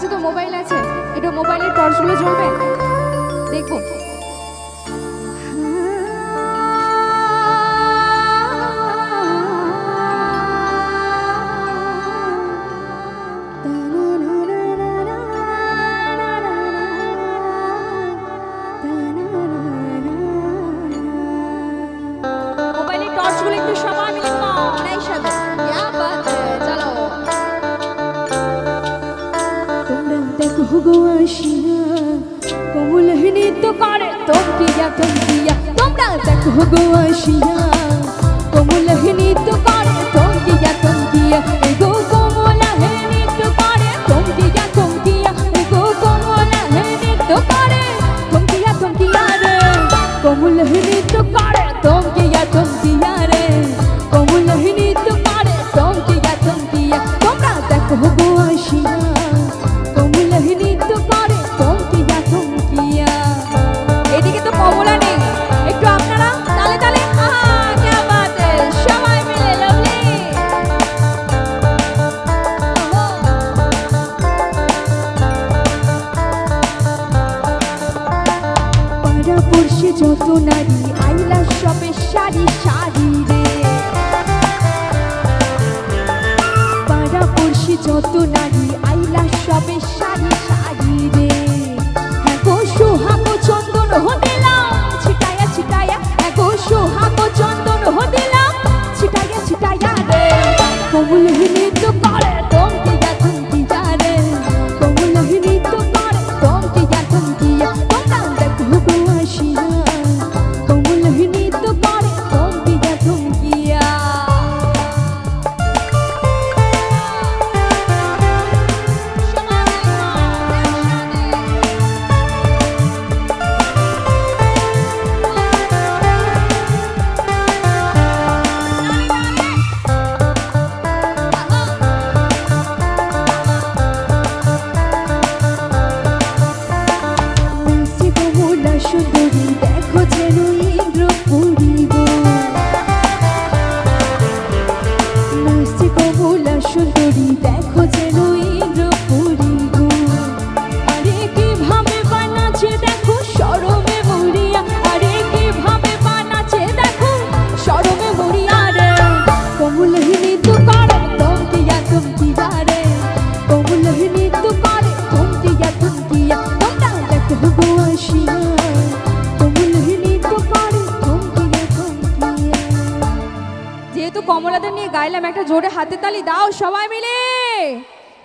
কাছে তো মোবাইল আছে। একটু মোবাইলের টর্চগুলো জ্বলবে? দেখব মোবাইলের টর্চগুলো একটু সবাই ভুগো আসিয়া কমলহীন তো করে তম্পিয়া তম্পিয়া তোমরা দেখো ভুগো আসিয়া কমলহীন তো করে তম্পিয়া তম্পিয়া এগো কমলহীন তো করে তম্পিয়া তম্পিয়া এগো কমলহীন তো করে তম্পিয়া তম্পিয়া রে? কমলহীন তো করে তম্পিয়া পড়ছে যত নারী আইলা সবে সারি সারি যেহেতু কমলাদের নিয়ে গাইলাম একটা জোরে হাতে তালি দাও সবাই মিলে।